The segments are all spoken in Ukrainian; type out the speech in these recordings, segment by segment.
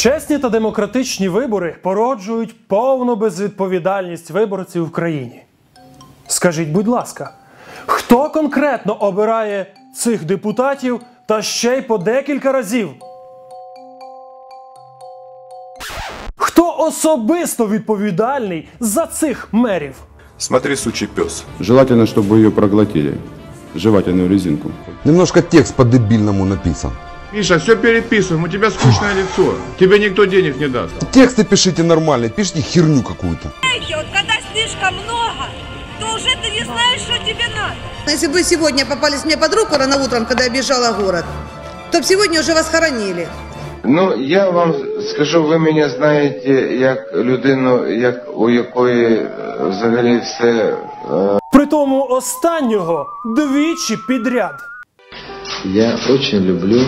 Чесні та демократичні вибори породжують повну безвідповідальність виборців в країні. Скажіть, будь ласка, хто конкретно обирає цих депутатів та ще й по декілька разів? Хто особисто відповідальний за цих мерів? Смотри, сучий пес. Желательно, чтобы ее проглотили. Жевательную резинку. Немножко текст по-дебильному написан. Миша, все переписываем, у тебя скучное лицо. Тебе никто денег не даст. Тексты пишите нормальные, пишите херню какую-то. Знаете, вот когда слишком много, то уже ты не знаешь, что тебе надо. Если бы сегодня попались мне под руку рано утром, когда я бежала в город, то б сегодня уже вас хоронили. Ну, я вам скажу, ви мене знаєте як людину, як у якої е, взагалі все е, Притому останнього двічі підряд. Я очень люблю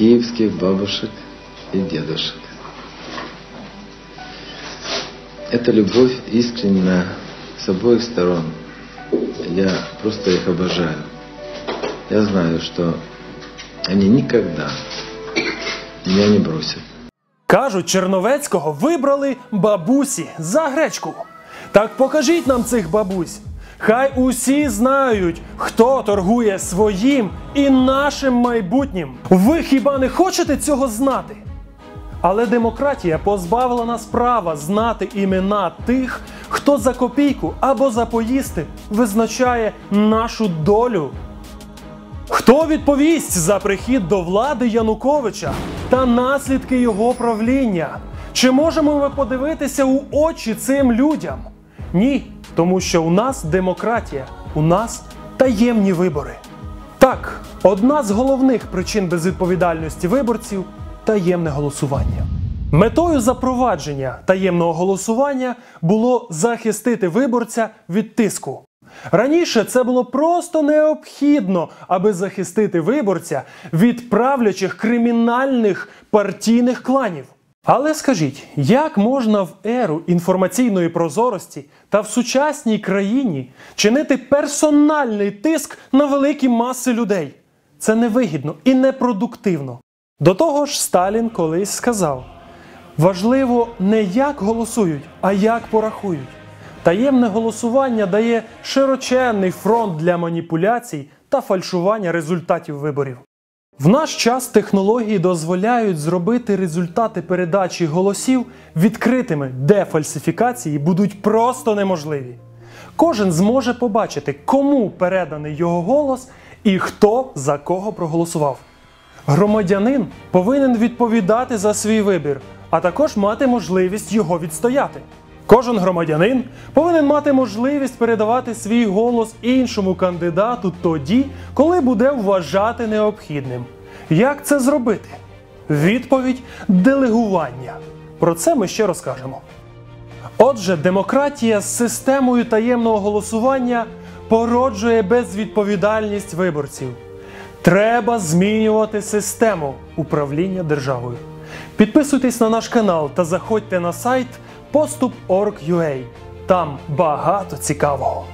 киевских бабушек и дедушек. Эта любовь искренна с обоих сторон. Я просто их обожаю. Я знаю, что они никогда меня не бросят. Кажуть, Черновецького вибрали бабусі за гречку. Так покажіть нам цих бабусь. Хай усі знають, хто торгує своїм і нашим майбутнім. Ви хіба не хочете цього знати? Але демократія позбавила нас права знати імена тих, хто за копійку або за поїсти визначає нашу долю. Хто відповість за прихід до влади Януковича та наслідки його правління? Чи можемо ми подивитися у очі цим людям? Ні, тому що у нас демократія, у нас таємні вибори. Так, одна з головних причин безвідповідальності виборців таємне голосування. Метою запровадження таємного голосування було захистити виборця від тиску. Раніше це було просто необхідно, аби захистити виборця від правлячих кримінальних партійних кланів. Але скажіть, як можна в еру інформаційної прозорості та в сучасній країні чинити персональний тиск на великі маси людей? Це невигідно і непродуктивно. До того ж, Сталін колись сказав: важливо не як голосують, а як порахують. Таємне голосування дає широченний фронт для маніпуляцій та фальшування результатів виборів. В наш час технології дозволяють зробити результати передачі голосів відкритими, де фальсифікації будуть просто неможливі. Кожен зможе побачити, кому переданий його голос і хто за кого проголосував. Громадянин повинен відповідати за свій вибір, а також мати можливість його відстояти. Кожен громадянин повинен мати можливість передавати свій голос іншому кандидату тоді, коли буде вважати необхідним. Як це зробити? Відповідь делегування. Про це ми ще розкажемо. Отже, демократія з системою таємного голосування породжує безвідповідальність виборців. Треба змінювати систему управління державою. Підписуйтесь на наш канал та заходьте на сайт поступ.org.ua. Там багато цікавого.